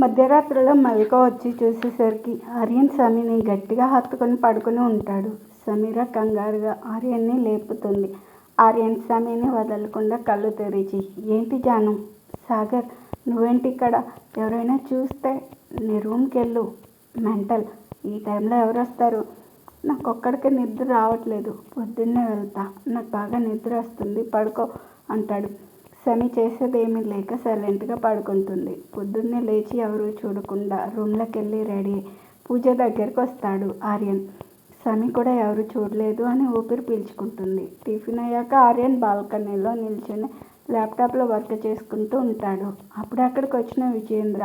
మధ్యరాత్రిలో మల్లిక వచ్చి చూసేసరికి ఆర్యన్ సమీని గట్టిగా హత్తుకొని పడుకుని ఉంటాడు. సమీర కంగారుగా ఆర్యన్ని లేపుతుంది. ఆర్యన్ సమీని వదలకుండా కళ్ళు తెరిచి ఏంటి జాను? సాగర్ నువ్వేంటి ఇక్కడ ఎవరైనా చూస్తే నీ రూమ్కెళ్ళు. మెంటల్ ఈ టైంలో ఎవరు వస్తారు నాకు ఒక్కడికి నిద్ర రావట్లేదు. పొద్దున్నే వెళ్తా. నాకు బాగా నిద్ర వస్తుంది పడుకో అంటాడు. సమీ చేసేదేమీ లేక సైలెంట్గా పడుకుంటుంది. పొద్దున్నే లేచి ఎవరు చూడకుండా రూంలోకెళ్ళి రెడీ పూజ దగ్గరికి వస్తాడు ఆర్యన్. సమి కూడా ఎవరు చూడలేదు అని ఊపిరి పీల్చుకుంటుంది. టిఫిన్ అయ్యాక ఆర్యన్ బాల్కనీలో నిల్చుని ల్యాప్టాప్లో వర్క్ చేసుకుంటూ ఉంటాడు. అప్పుడు అక్కడికి వచ్చిన విజయేంద్ర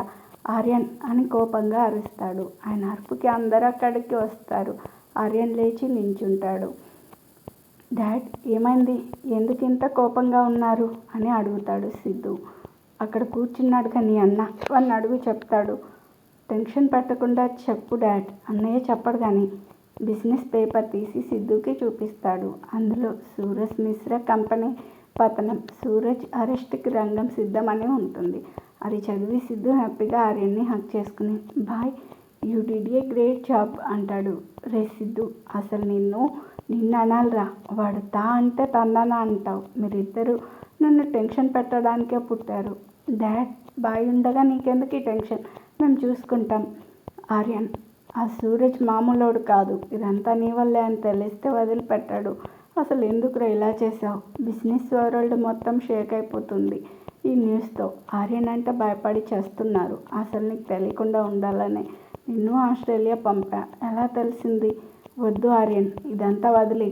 ఆర్యన్ అని కోపంగా అరుస్తాడు. ఆయన అరుపుకి అందరూ అక్కడికి వస్తారు. ఆర్యన్ లేచి నించుంటాడు. డాడ్ ఏమైంది? ఎందుకు ఇంత కోపంగా ఉన్నారు? అని అడుగుతాడు సిద్ధు అక్కడ కూర్చున్నాడు కానీ అన్న వాణ్ణి అడుగు చెప్తాడు. టెన్షన్ పెట్టకుండా చెప్పు డాడ్ అన్నయ్య చెప్పడు కానీ బిజినెస్ పేపర్ తీసి సిద్ధుకి చూపిస్తాడు. అందులో సూరజ్ మిశ్రా కంపెనీ పతనం సూరజ్ అరెస్ట్కి రంగం సిద్ధం అని ఉంటుంది. అది చదివి సిద్ధూ హ్యాపీగా ఆర్యన్ని హక్ చేసుకుని boy you did a great job అంటాడు. రే సిద్ధు అసలు నిన్ను నిన్ను అనాలిరా వాడు తా అంటే తన్నానా అంటావు మీరిద్దరూ నన్ను టెన్షన్ పెట్టడానికే పుట్టారు. డాడ్ బాయ్ ఉండగా నీకెందుకీ టెన్షన్? మేము చూసుకుంటాం. ఆర్యన్ ఆ సూరజ్ మామూలోడు కాదు. ఇదంతా నీ వల్లే అని తెలిస్తే వదిలిపెట్టాడు అసలు ఎందుకురా ఇలా చేసావు బిజినెస్ వరల్డ్ మొత్తం షేక్ అయిపోతుంది ఈ న్యూస్తో ఆర్యన్ అంటే భయపడి చేస్తున్నారు అసలు నీకు తెలియకుండా ఉండాలనే నిన్ను ఆస్ట్రేలియా పంపా. ఎలా తెలిసింది? వద్దు ఆర్యన్ ఇదంతా వదిలి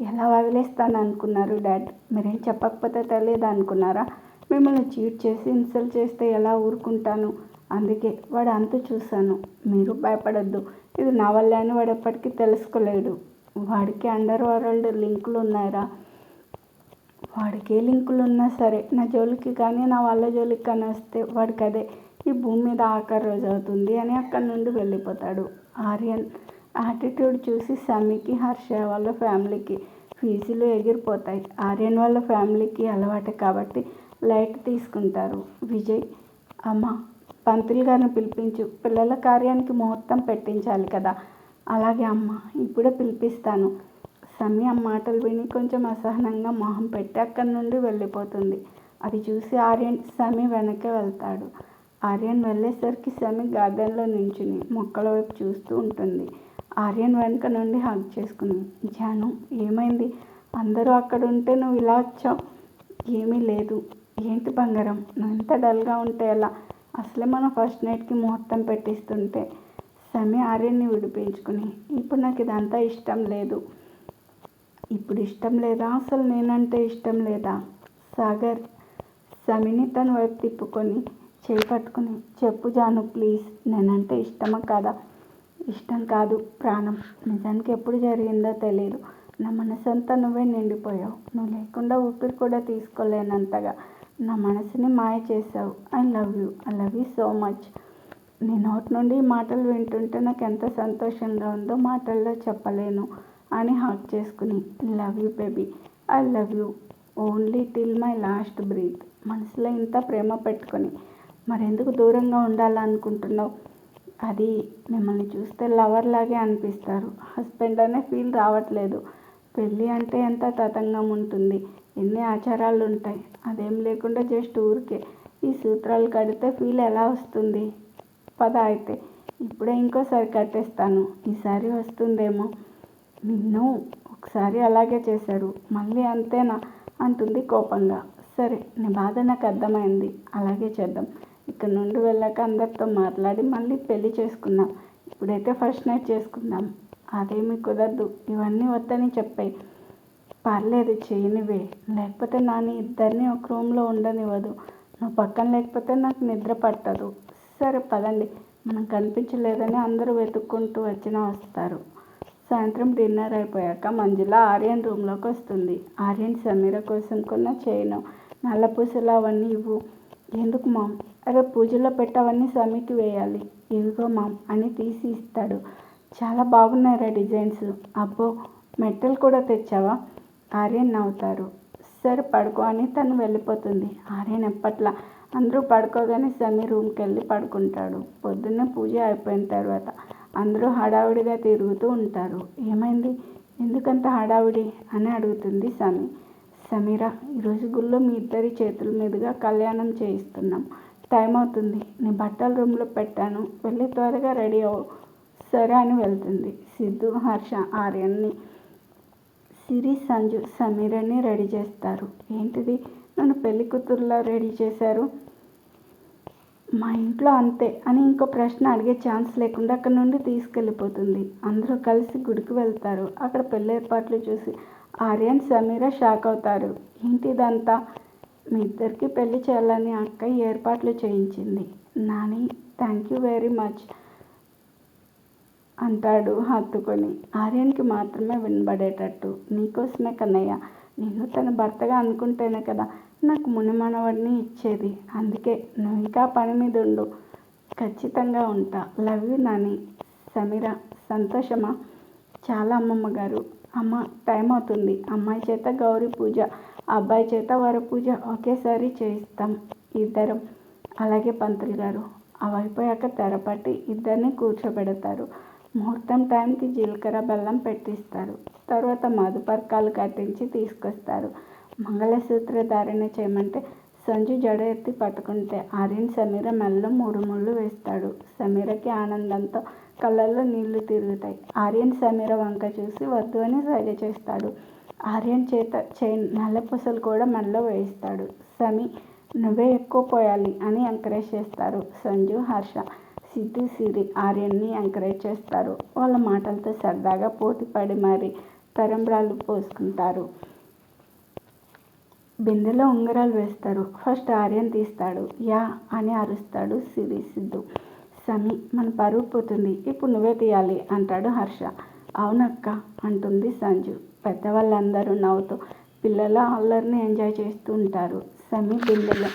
ఎలా వదిలేస్తాను అనుకున్నారు డాడ్? మీరేం చెప్పకపోతే తెలియదు అనుకున్నారా? మిమ్మల్ని చీట్ చేసి ఇన్సల్ట్ చేస్తే ఎలా ఊరుకుంటాను? అందుకే వాడు అంత చూశాను. మీరు భయపడొద్దు. ఇది నా వల్లే అని వాడు ఎప్పటికీ తెలుసుకోలేడు. వాడికి అండర్ వరల్డ్ లింకులున్నాయిరా. వాడికే లింకులున్నా సరే నా జోలికి కానీ నా వాళ్ళ జోలికి కానీ వస్తే వాడికి అదే ఈ భూమి మీద ఆఖరి రోజు అవుతుంది అని అక్కడి నుండి వెళ్ళిపోతాడు. ఆర్యన్ యాటిట్యూడ్ చూసి సమీకి, హర్ష వాళ్ళ ఫ్యామిలీకి ఫీజులు ఎగిరిపోతాయి. ఆర్యన్ వాళ్ళ ఫ్యామిలీకి అలవాటే కాబట్టి లైట్ తీసుకుంటారు. విజయ్ అమ్మ పంతులు గారిని పిలిపించు. పిల్లల కార్యానికి ముహూర్తం పెట్టించాలి కదా. అలాగే అమ్మ ఇప్పుడే పిలిపిస్తాను. సమీ ఆ మాటలు విని కొంచెం అసహనంగా మొహం పెట్టి అక్కడి నుండి వెళ్ళిపోతుంది. అది చూసి ఆర్యన్ సమీ వెనకే వెళ్తాడు. ఆర్యన్ వెళ్ళేసరికి సమీ గార్డెన్లో నించుని మొక్కల వైపు చూస్తూ ఉంటుంది. ఆర్యన్ వెనక నుండి హగ్ చేసుకుని జాను ఏమైంది? అందరూ అక్కడ ఉంటే నువ్వు ఇలా వచ్చావు ఏమీ లేదు. ఏంటి బంగారం నువ్వు ఎంత డల్గా ఉంటే ఎలా? అసలే మనం ఫస్ట్ నైట్కి ముహూర్తం పెట్టిస్తుంటే సమీ ఆర్యన్ని విడిపించుకుని ఇప్పుడు నాకు ఇదంతా ఇష్టం లేదు. ఇప్పుడు ఇష్టం లేదా? అసలు నేనంటే ఇష్టం లేదా? సాగర్ సమీని తన వైపు తిప్పుకొని చేయి పట్టుకుని చెప్పు జాను ప్లీజ్ నేనంటే ఇష్టమా కాదా? ఇష్టం కాదు ప్రాణం. నిజానికి ఎప్పుడు జరిగిందో తెలియదు నా మనసంతా నువ్వే నిండిపోయావు నువ్వు లేకుండా ఊపిరి కూడా తీసుకోలేనంతగా నా మనసుని మాయ చేసావు I love you. I love you so much. నీ నోటి నుండి ఈ మాటలు వింటుంటే నాకు ఎంత సంతోషంగా ఉందో మాటల్లో చెప్పలేను అని హాక్ చేసుకుని love you baby. I love you only till my last breath. మనసులో ఇంత ప్రేమ పెట్టుకుని మరెందుకు దూరంగా ఉండాలనుకుంటున్నావు అది మిమ్మల్ని చూస్తే లవర్ లాగే అనిపిస్తారు. హస్బెండ్ అనే ఫీల్ రావట్లేదు. పెళ్ళి అంటే ఎంత తతంగం ఉంటుంది. ఎన్ని ఆచారాలు ఉంటాయి అదేం లేకుండా జస్ట్ ఊరికే ఈ సూత్రాలు కడితే ఫీల్ ఎలా వస్తుంది? పద అయితే ఇప్పుడే ఇంకోసారి కట్టేస్తాను. ఈసారి వస్తుందేమో. నిన్ను ఒకసారి అలాగే చేశారు. మళ్ళీ అంతేనా? అంటుంది కోపంగా. సరే నీ బాధ నాకు అర్థమైంది. అలాగే చేద్దాం. ఇక్కడి నుండి వెళ్ళాక అందరితో మాట్లాడి మళ్ళీ పెళ్ళి చేసుకుందాం. ఇప్పుడైతే ఫస్ట్ నైట్ చేసుకుందాం. అదేమీ కుదరదు. ఇవన్నీ వద్దని చెప్పాయి పర్లేదు చేయనివే లేకపోతే నాని ఇద్దరిని ఒక రూమ్లో ఉండనివ్వదు. నువ్వు పక్కన లేకపోతే నాకు నిద్ర పట్టదు. సరే పదండి. మనం కనిపించలేదని అందరూ వెతుక్కుంటూ వచ్చినా వస్తారు. సాయంత్రం డిన్నర్ అయిపోయాక మంజుల ఆర్యన్ రూమ్లోకి వస్తుంది. ఆర్యన్ సమీర కోసం కొన్న చైను, నల్లపూసలు అవన్నీ ఇవ్వు. ఎందుకు మామ్? అరే పూజలో పెట్టవన్నీ సమీకి వేయాలి. ఇదిగో మామ్ అని తీసి ఇస్తాడు. చాలా బాగున్నాయిరా డిజైన్స్. అబ్బో మెట్టలు కూడా తెచ్చావా? ఆర్యన్ నవ్వుతారు. సరే పడుకో అని తను వెళ్ళిపోతుంది. ఆర్యన్ ఎప్పట్లా అందరూ పడుకోగానే సమీర్ రూమ్కి వెళ్ళి పడుకుంటాడు పొద్దున్నే పూజ అయిపోయిన తర్వాత అందరూ హడావుడిగా తిరుగుతూ ఉంటారు. ఏమైంది? ఎందుకంత హడావుడి? అని అడుగుతుంది సమీ. సమీరా ఈరోజు గుళ్ళో మీ ఇద్దరి చేతుల మీదుగా కళ్యాణం చేయిస్తున్నాం. టైం అవుతుంది. నీ బట్టల రూమ్లో పెట్టాను. వెళ్ళి త్వరగా రెడీ అవు సరే అని వెళ్తుంది. సిద్ధు హర్ష ఆర్యన్ని సిరి సంజు సమీరని రెడీ చేస్తారు. ఏంటిది? నన్ను పెళ్ళి కూతురులా రెడీ చేశారు? మా ఇంట్లో అంతే అని ఇంకో ప్రశ్న అడిగే ఛాన్స్ లేకుండా అక్కడ నుండి తీసుకెళ్ళిపోతుంది. అందరూ కలిసి గుడికి వెళ్తారు. అక్కడ పెళ్ళి ఏర్పాట్లు చూసి ఆర్యన్ సమీర షాక్ అవుతారు. ఏంటి ఇదంతా? మీ ఇద్దరికి పెళ్ళి చేయాలని అక్క ఏర్పాట్లు చేయించింది. Nani thank you very much అంటాడు హత్తుకొని. ఆర్యన్కి మాత్రమే వినబడేటట్టు. నీకోసమే కన్నయ్య. నిన్ను తన భర్తగా అనుకుంటేనే కదా నాకు మునిమనవడిని ఇచ్చేది. అందుకే నువ్వు ఇంకా పని మీద ఉండు. ఖచ్చితంగా ఉంటా. Love you Nani. సమీర సంతోషమా? చాలా అమ్మమ్మ గారు. అమ్మ టైం అవుతుంది. అమ్మాయి చేత గౌరీ పూజ అబ్బాయి చేత వర పూజ ఒకేసారి చేయిస్తాం ఇద్దరం. అలాగే పంతులు గారు. అవి అయిపోయాక తెరపట్టి ఇద్దరిని కూర్చోబెడతారు. ముహూర్తం టైంకి జీలకర్ర బెల్లం పెట్టిస్తారు. తర్వాత మధుపర్కాలు కట్టించి తీసుకొస్తారు. మంగళసూత్ర ధారణ చేయమంటే సంజు జడ ఎత్తి పట్టుకుంటే ఆర్యన్ సమీర మెల్ల మూడు ముళ్ళు వేస్తాడు. సమీరకి ఆనందంతో కళ్ళల్లో నీళ్ళు తిరుగుతాయి. ఆర్యన్ సమీర వంక చూసి వద్దు అని సైగ చేస్తాడు. ఆర్యన్ చేత చైన్ నల్లపూసలు కూడా మెల్ల వేయిస్తాడు. సమీ నువ్వే ఎక్కువ పోయాలి అని ఎంకరేజ్ చేస్తారు. సంజు హర్ష సిద్ధు సిరి ఆర్యన్ని ఎంకరేజ్ చేస్తారు. వాళ్ళ మాటలతో సరదాగా పోటీ పడి మరి తరంబ్రాలు పోసుకుంటారు. బిందెలో ఉంగరాలు వేస్తారు. ఫస్ట్ ఆర్యన్ తీస్తాడు. యా అని అరుస్తాడు సిరి సిద్ధు. సమి మన పరువు పోతుంది. ఇప్పుడు నువ్వే తీయాలి అంటాడు హర్ష. అవునక్క అంటుంది సంజు. పెద్దవాళ్ళందరూ నవ్వుతూ పిల్లల అల్లరిని ఎంజాయ్ చేస్తూ ఉంటారు. సమి బిందెలో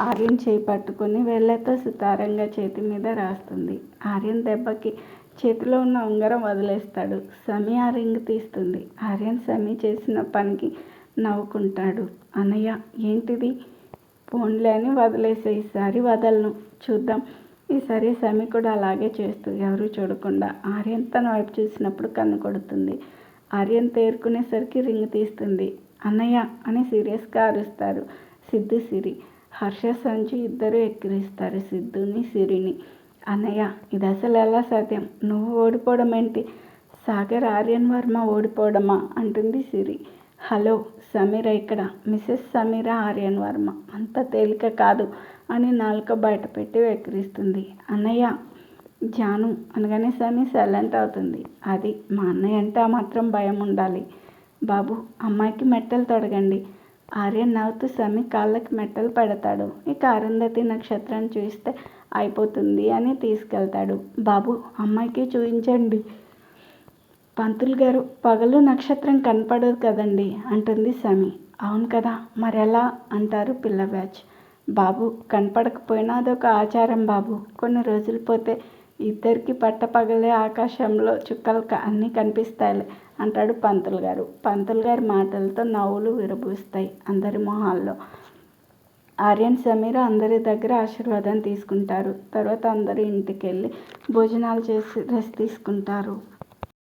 ఆర్యన్ చేయి పట్టుకుని వేళ్ళతో సుతారంగా చేతి మీద రాస్తుంది. ఆర్యన్ దెబ్బకి చేతిలో ఉన్న ఉంగరం వదిలేస్తాడు. సమీ ఆ రింగ్ తీస్తుంది. ఆర్యన్ సమీ చేసిన పనికి నవ్వుకుంటాడు. అన్నయ్య ఏంటిది? ఫోన్లే అని వదిలేసే ఈసారి వదలను. చూద్దాం. ఈసారి సమి కూడా అలాగే చేస్తూ ఎవరు చూడకుండా ఆర్యన్ తన వైపు చూసినప్పుడు కన్ను కొడుతుంది. ఆర్యన్ తేరుకునేసరికి రింగ్ తీస్తుంది. అన్నయ్య అని సీరియస్గా అరుస్తారు సిద్ధు సిరి. హర్ష సంజు ఇద్దరు ఎక్కిరిస్తారు సిద్ధుని సిరిని. అన్నయ్య ఇది అసలు ఎలా సాధ్యం? నువ్వు ఓడిపోవడం ఏంటి సాగర్ ఆర్యన్ వర్మ ఓడిపోవడమా? అంటుంది సిరి. హలో సమీర ఇక్కడ. మిసెస్ సమీర ఆర్యన్ వర్మ. అంత తేలిక కాదు అని నాలుక బయట పెట్టి వెక్కిరిస్తుంది. అన్నయ్య జాను అనగానే సమీ సైలెంట్ అవుతుంది. అది మా అన్నయ్య అంటే ఆ మాత్రం భయం ఉండాలి. బాబు అమ్మాయికి మెట్టలు తొడగండి. ఆర్యన్ నవ్వుతూ సమి కాళ్ళకి మెట్టలు పెడతాడు. ఇక అరుంధతి నక్షత్రాన్ని చూస్తే అయిపోతుంది అని తీసుకెళ్తాడు. బాబు అమ్మాయికి చూపించండి పంతులు గారు పగలు నక్షత్రం కనపడదు కదండి అంటుంది సమీ. అవును కదా మరెలా? అంటారు పిల్ల బ్యాచ్. బాబు కనపడకపోయినా అదొక ఆచారం బాబు. కొన్ని రోజులు పోతే ఇద్దరికి పట్టపగలే ఆకాశంలో చుక్కలు అన్నీ కనిపిస్తాయిలే అంటాడు పంతులు గారు. పంతులు గారి మాటలతో నవ్వులు విరబూస్తాయి అందరి మొహాల్లో. ఆర్యన్ సమీర అందరి దగ్గర ఆశీర్వాదం తీసుకుంటారు. తర్వాత అందరూ ఇంటికి వెళ్ళి భోజనాలు చేసి రెస్ట్ తీసుకుంటారు.